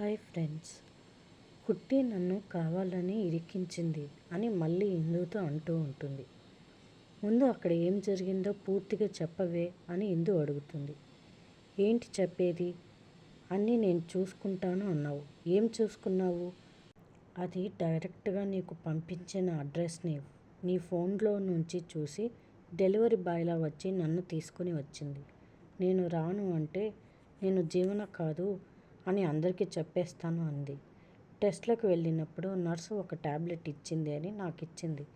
Hi friends. కుట్టి నన్ను కావాలని ఇరికించింది అని మళ్ళీ ఇందుతో అంటూ ఉంటుంది. ముందు అక్కడ ఏం జరిగిందో పూర్తిగా చెప్పవే అని ఇందు అడుగుతుంది. ఏంటి చెప్పేది? అన్నీ నేను చూసుకుంటాను అన్నావు. ఏం చూసుకున్నావు? అది డైరెక్ట్గా నీకు పంపించిన అడ్రస్ని నీ ఫోన్లో నుంచి చూసి డెలివరీ బాయ్లా వచ్చి నన్ను తీసుకుని వచ్చింది. నేను రాను అంటే నేను జీవన కాదు అని అందరికీ చెప్పేస్తాను అంది. టెస్ట్లకు వెళ్ళినప్పుడు నర్సు ఒక ట్యాబ్లెట్ ఇచ్చింది అని నాకు ఇచ్చింది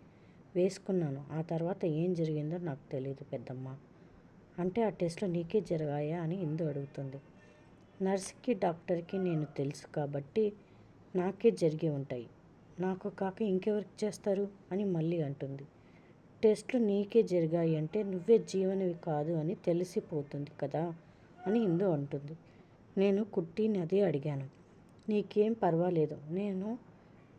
వేసుకున్నాను. ఆ తర్వాత ఏం జరిగిందో నాకు తెలియదు పెద్దమ్మ. అంటే ఆ టెస్ట్లు నీకే జరిగాయా అని ఇందు అడుగుతుంది. నర్స్కి డాక్టర్కి నేను తెలుసు కాబట్టి నాకే జరిగి ఉంటాయి. నాకు కాక ఇంకెవరికి చేస్తారు అని మళ్ళీ అంటుంది. టెస్ట్లు నీకే జరిగాయి అంటే నువ్వే జీవనవి కాదు అని తెలిసిపోతుంది కదా అని ఇందు అంటుంది. నేను కుట్టిని అదే అడిగాను. నీకేం పర్వాలేదు నేను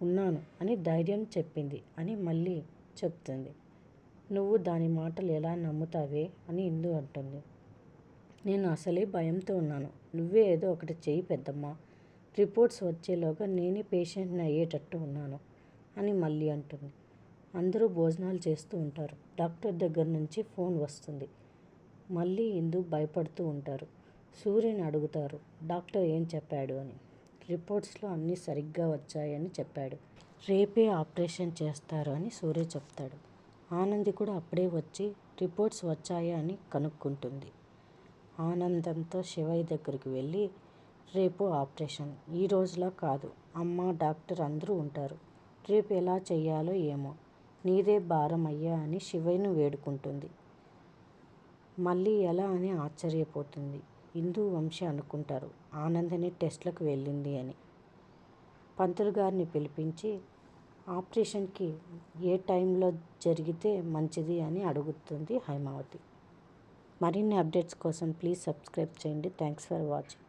ఉన్నాను అని ధైర్యం చెప్పింది అని మళ్ళీ చెప్తుంది. నువ్వు దాని మాటలు ఎలా నమ్ముతావే అని ఇందు అంటుంది. నేను అసలే భయంతో ఉన్నాను. నువ్వే ఏదో ఒకటి చెయ్యి పెద్దమ్మ. రిపోర్ట్స్ వచ్చేలోగా నేనే పేషెంట్ని అయ్యేటట్టు ఉన్నాను అని మళ్ళీ అంటుంది. అందరూ భోజనాలు చేస్తూ ఉంటారు. డాక్టర్ దగ్గర నుంచి ఫోన్ వస్తుంది. మళ్ళీ ఇందు భయపడుతూ ఉంటారు. సూర్యని అడుగుతారు డాక్టర్ ఏం చెప్పాడు అని. రిపోర్ట్స్లో అన్నీ సరిగ్గా వచ్చాయని చెప్పాడు. రేపే ఆపరేషన్ చేస్తారు అని సూర్య చెప్తాడు. ఆనంది కూడా అప్పుడే వచ్చి రిపోర్ట్స్ వచ్చాయా అని కనుక్కుంటుంది. ఆనందంతో శివయ్య దగ్గరికి వెళ్ళి రేపు ఆపరేషన్ ఈ రోజులా కాదు. అమ్మ డాక్టర్ అందరూ ఉంటారు. రేపు ఎలా చేయాలో ఏమో. నీదే భారం అయ్యా అని శివయ్యను వేడుకుంటుంది. మళ్ళీ ఎలా అని ఆశ్చర్యపోతుంది. హిందూ వంశీ అనుకుంటారు. ఆనందని టెస్ట్లకు వెళ్ళింది అని. పంతులు గారిని పిలిపించి ఆపరేషన్కి ఏ టైంలో జరిగితే మంచిది అని అడుగుతుంది హైమావతి. మరిన్ని అప్డేట్స్ కోసం ప్లీజ్ సబ్స్క్రైబ్ చేయండి. Thanks for watching.